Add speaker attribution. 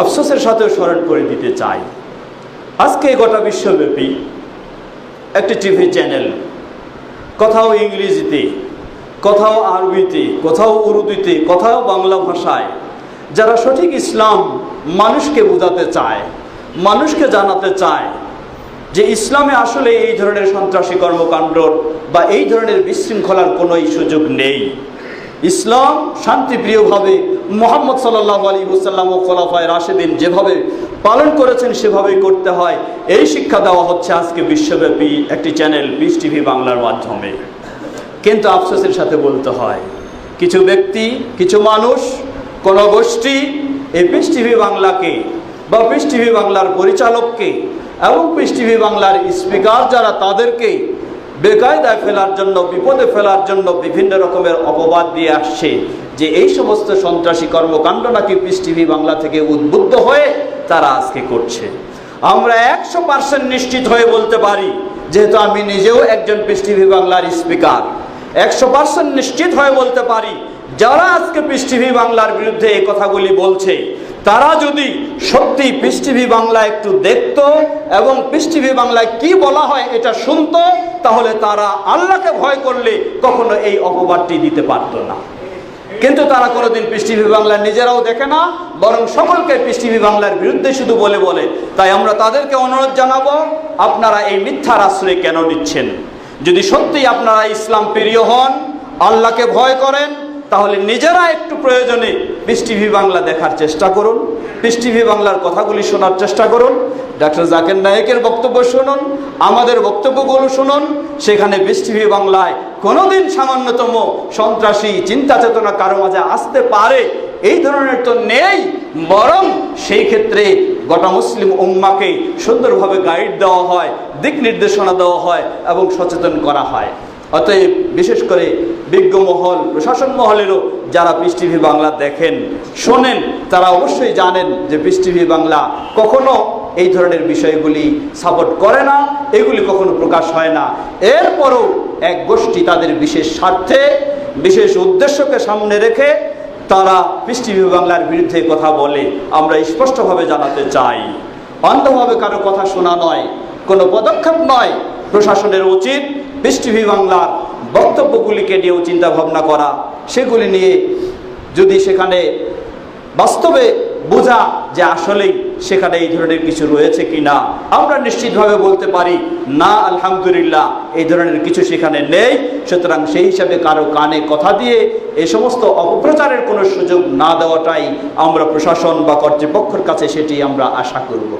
Speaker 1: আফসোসের সাথেও স্মরণ করে দিতে চাই। আজকে গোটা বিশ্বব্যাপী একটি টিভি চ্যানেল, কোথাও ইংরেজিতে, কোথাও আরবিতে, কোথাও উর্দুতে, কোথাও বাংলা ভাষায়, যারা সঠিক ইসলাম মানুষকে বোঝাতে চায়, মানুষকে জানাতে চায় যে ইসলামে আসলে এই ধরনের সন্ত্রাসী কর্মকাণ্ড বা এই ধরনের বিশৃঙ্খলার কোনোই সুযোগ নেই। ইসলাম শান্তিপ্রিয়ভাবে মোহাম্মদ সাল্লাহ আলী হুসাল্লাম ও খোলাফায় রাশেদিন যেভাবে পালন করেছেন, সেভাবেই করতে হয়। এই শিক্ষা দেওয়া হচ্ছে আজকে বিশ্বব্যাপী একটি চ্যানেল পিস টিভি বাংলার মাধ্যমে। কিন্তু আফসোসের সাথে বলতে হয়, কিছু ব্যক্তি, কিছু মানুষ, কোন গোষ্ঠী এই পিস টিভি বাংলাকে বা পিস টিভি বাংলার পরিচালককে এবং পিস টিভি বাংলার স্পিকার যারা তাদেরকে বেকায়দায় ফেলার জন্য, বিপদে ফেলার জন্য বিভিন্ন রকমের অপবাদ দিয়ে আসছে যে এই সমস্ত সন্ত্রাসী কর্মকাণ্ড নাকি পিস টিভি বাংলা থেকে উদ্বুদ্ধ হয়ে তারা আজকে করছে। আমরা একশো পার্সেন্ট নিশ্চিত হয়ে বলতে পারি, যেহেতু আমি নিজেও একজন পিস টিভি বাংলার স্পিকার। একশো পার্সেন্ট নিশ্চিত হয়ে বলতে পারি, যারা আজকে পিস টিভি বাংলার বিরুদ্ধে এই কথাগুলি বলছে তারা যদি সত্যি পিস টিভি বাংলা একটু দেখত এবং পিস টিভি বাংলায় কি বলা হয় এটা শুনত, তাহলে তারা আল্লাহকে ভয় করলে কখনো এই অপবাদটি দিতে পারতো না। কিন্তু তারা কোনোদিন পিস বাংলা নিজেরাও দেখে না, বরং সকলকে পিস বাংলার বিরুদ্ধে শুধু বলে বলে। তাই আমরা তাদেরকে অনুরোধ জানাব, আপনারা এই মিথ্যার আশ্রয় কেন নিচ্ছেন? যদি সত্যি আপনারা ইসলাম প্রিয় হন, আল্লাহকে ভয় করেন তাহলে নিজেরা একটু প্রয়োজনে পিস টিভি বাংলা দেখার চেষ্টা করুন। পিস টিভি বাংলার কথাগুলি শোনার চেষ্টা করুন। ডাক্তার জাকের নায়কের বক্তব্য শুনুন, আমাদের বক্তব্যগুলো শুনুন। সেখানে পিস টিভি বাংলায় কোনোদিন সামান্যতম সন্ত্রাসী, চিন্তা চেতনা কারও মাঝে আসতে পারে। এই ধরনের তো নেই, বরং সেই ক্ষেত্রে গোটা মুসলিম উম্মাকে সুন্দরভাবে গাইড দেওয়া হয়, দিক নির্দেশনা দেওয়া হয় এবং সচেতন করা হয়। অতএব বিশেষ করে বিজ্ঞ মহল, প্রশাসন মহলেরও যারা পিস টিভি বাংলা দেখেন, শোনেন, তারা অবশ্যই জানেন যে পিস টিভি বাংলা কখনো এই ধরনের বিষয়গুলি সাপোর্ট করে না, এগুলি কখনো প্রকাশ হয় না। এরপরও এক গোষ্ঠী তাদের বিশেষ স্বার্থে, বিশেষ উদ্দেশ্যকে সামনে রেখে তারা পিস টিভি বাংলার বিরুদ্ধে কথা বলে। আমরা স্পষ্টভাবে জানাতে চাই, অন্ধভাবে কারও কথা শোনা নয়, কোনো পদক্ষেপ নয় প্রশাসনের উচিত পিস টিভি বাংলার বক্তব্যগুলিকে নিয়েও চিন্তা ভাবনা করা। সেগুলি নিয়ে যদি সেখানে বাস্তবে বোঝা যে আসলেই সেখানে এই ধরনের কিছু রয়েছে কি না আমরা নিশ্চিতভাবে বলতে পারি, না, আলহামদুলিল্লাহ, এই ধরনের কিছু সেখানে নেই। সুতরাং সেই হিসাবে কারও কানে কথা দিয়ে এ সমস্ত অপপ্রচারের কোনো সুযোগ না দেওয়াটাই আমরা প্রশাসন বা কর্তৃপক্ষের কাছে সেটি আমরা আশা করব।